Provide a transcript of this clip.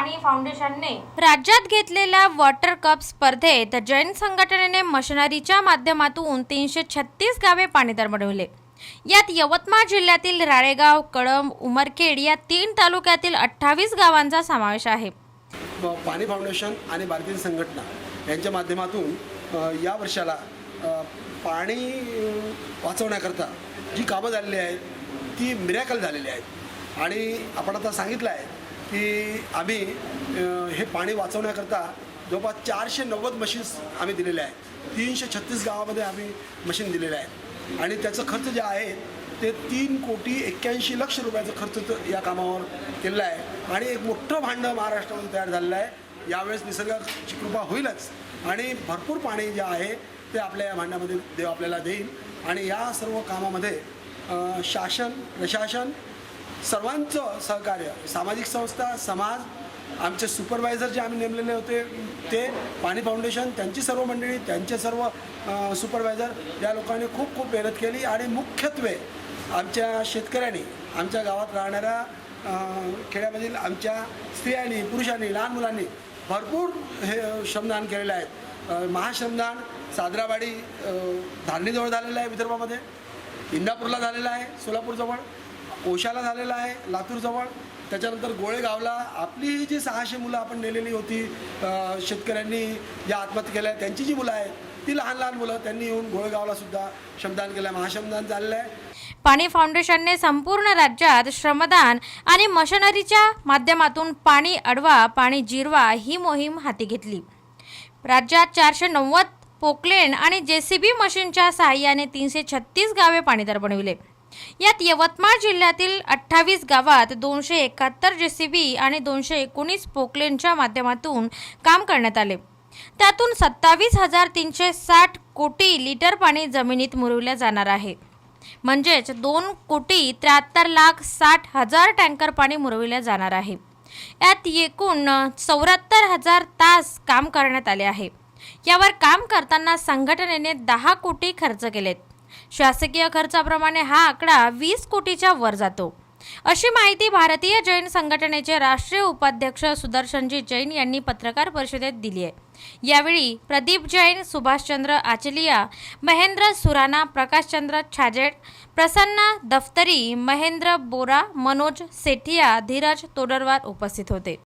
पाणी फाउंडेशनने राज्यात घेतलेल्या वॉटर कप स्पर्धेत जैन संघटनेने मशिनरीच्या माध्यमातून तीनशे छत्तीस गावे पाणीदार बनवले यात यवतमाळ जिल्ह्यातील राळेगाव कळंब उमरखेड या तीन तालुक्यातील अठ्ठावीस गावांचा समावेश आहे. पाणी फाउंडेशन आणि भारतीय संघटना यांच्या माध्यमातून या वर्षाला पाणी वाचवण्याकरता जी कामं झालेली आहेत ती मिरॅकल झालेली आहेत. आणि आपण आता सांगितलं आहे की आम्ही हे पाणी वाचवण्याकरता जवळपास चारशे नव्वद मशीन्स आम्ही दिलेल्या आहेत. तीनशे छत्तीस गावामध्ये आम्ही मशीन दिलेल्या आहेत. आणि त्याचं खर्च जे आहे ते तीन कोटी एक्क्याऐंशी लक्ष रुपयाचा खर्च या कामावर केलेला आहे. आणि एक मोठं भांडं महाराष्ट्रामध्ये तयार झालेलं आहे. यावेळेस निसर्गाची कृपा होईलच. आणि भरपूर पाणी जे आहे ते आपल्या या भांड्यामध्ये देव आपल्याला देईल. आणि या सर्व कामामध्ये शासन प्रशासन सर्वांचं सहकार्य. सामाजिक संस्था समाज आमचे सुपरवायझर जे आम्ही नेमलेले होते ते पाणी फाउंडेशन त्यांची सर्व मंडळी त्यांचे सर्व सुपरवायझर या लोकांनी खूप खूप मेहनत केली आणि मुख्यत्वे आमच्या शेतकऱ्यांनी आमच्या गावात राहणाऱ्या खेड्यामधील आमच्या स्त्रियांनी पुरुषांनी लहान मुलांनी भरपूर हे श्रमदान केलेले आहेत. महाश्रमदान सादरावाडी अ, धारणीजवळ झालेलं आहे विदर्भामध्ये. इंदापूरला झालेलं आहे सोलापूरजवळ. ओशाला झालेला आहे लातूरजवळ. त्याच्यानंतर गोळेगावला आपली ही जी सहाशे मुलं आपण नेलेली होती शेतकऱ्यांनी ज्या आत्महत्या केल्या त्यांची जी मुलं आहेत ती लहान लहान मुलं त्यांनी येऊन गोळेगावला सुद्धा श्रमदान केलं महाश्रमदान झालेलं आहे. पाणी फाउंडेशनने संपूर्ण राज्यात श्रमदान आणि मशनरीच्या माध्यमातून पाणी अडवा पाणी जिरवा ही मोहीम हाती घेतली. राज्यात चारशे नव्वद पोकलेन आणि जे सी बी मशीनच्या सहाय्याने तीनशे छत्तीस गावे पाणीदार बनविले. यात यवतमाळ जिल्ह्यातील अठ्ठावीस गावात दोनशे एकाहत्तर जे सी बी आणि दोनशे एकोणीस पोकलेनच्या माध्यमातून काम करण्यात आले. त्यातून सत्तावीस हजार तीनशे साठ कोटी लिटर पाणी जमिनीत मुरवल्या जाणार आहे. म्हणजेच दोन कोटी त्र्याहत्तर लाख साठ हजार टँकर पाणी मुरविल्या जाणार आहे. यात एकूण चौऱ्याहत्तर हजार तास काम करण्यात आले आहे. यावर काम करताना संघटनेने दहा कोटी खर्च केलेत. शासकीय खर्चाप्रमाणे हा आकडा वीस कोटीच्या वर जातो. अशी माहिती भारतीय जैन संघटनेचे राष्ट्रीय उपाध्यक्ष सुदर्शनजी जैन यांनी पत्रकार परिषदेत दिली आहे. यावेळी प्रदीप जैन सुभाषचंद्र आचलिया महेंद्र सुराणा प्रकाशचंद्र छाजेड प्रसन्ना दफ्तरी महेंद्र बोरा मनोज सेठिया धीरज तोडरवार उपस्थित होते.